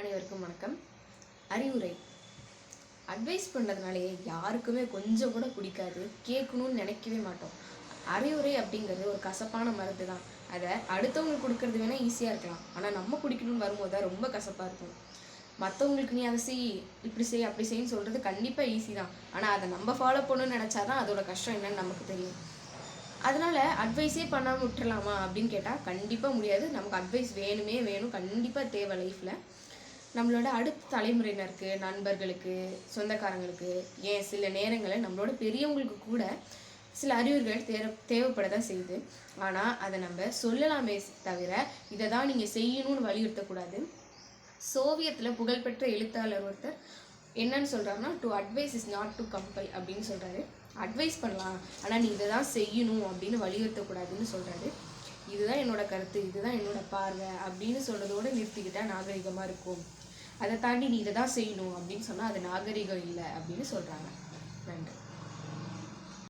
அனைவருக்கும் வணக்கம். அறிவுரை. அட்வைஸ் பண்ணுறதுனாலேயே யாருக்குமே கொஞ்சம் கூட பிடிக்காது. கேட்கணும்னு நினைக்கவே மாட்டோம். அறிவுரை அப்படிங்கிறது ஒரு கசப்பான மருந்து தான். அதை அடுத்தவங்களுக்கு கொடுக்கறது வேணால் ஈஸியாக இருக்கலாம். ஆனால் நம்ம குடிக்கணும்னு வரும்போது தான் ரொம்ப கசப்பாக இருக்கும். மற்றவங்களுக்கு நீ அதை செய் இப்படி செய் அப்படி செய்ன்னு சொல்கிறது கண்டிப்பாக ஈஸி தான். ஆனால் அதை நம்ம ஃபாலோ பண்ணணும்னு நினச்சாதான் அதோட கஷ்டம் என்னன்னு நமக்கு தெரியும். அதனால் அட்வைஸே பண்ணாமல் விட்டுறலாமா அப்படின்னு கேட்டால் கண்டிப்பாக முடியாது. நமக்கு அட்வைஸ் வேணுமே வேணும். கண்டிப்பாக தேவை லைஃப்பில் நம்மளோட அடுத்த தலைமுறையினருக்கு நண்பர்களுக்கு சொந்தக்காரங்களுக்கு ஏன் சில நேரங்களில் நம்மளோட பெரியவங்களுக்கு கூட சில அறிவுரைகள் தேவை தேவைப்பட தான் செய்யுது. ஆனால் அதை நம்ம சொல்லலாமே தவிர இதை தான் நீங்கள் செய்யணும்னு வலியுறுத்தக்கூடாது. சோவியத்தில் புகழ்பெற்ற எழுத்தாளர் ஒருத்தர் என்னன்னு சொல்கிறாருன்னா to advice is not to compel அப்படின்னு சொல்கிறாரு அட்வைஸ் பண்ணலாம் ஆனால் நீ இதை தான் செய்யணும் அப்படின்னு வலியுறுத்தக்கூடாதுன்னு சொல்கிறாரு இதுதான் என்னோட கருத்து இதுதான் என்னோட பார்வை அப்படின்னு சொல்கிறதோடு நிறுத்திக்கிட்டால் நாகரிகமாக இருக்கும். அதை தாண்டி நீ இதை தான் செய்யணும் அப்படின்னு சொன்னால் அது நாகரிகம் இல்லை அப்படின்னு சொல்கிறாங்க நன்றி.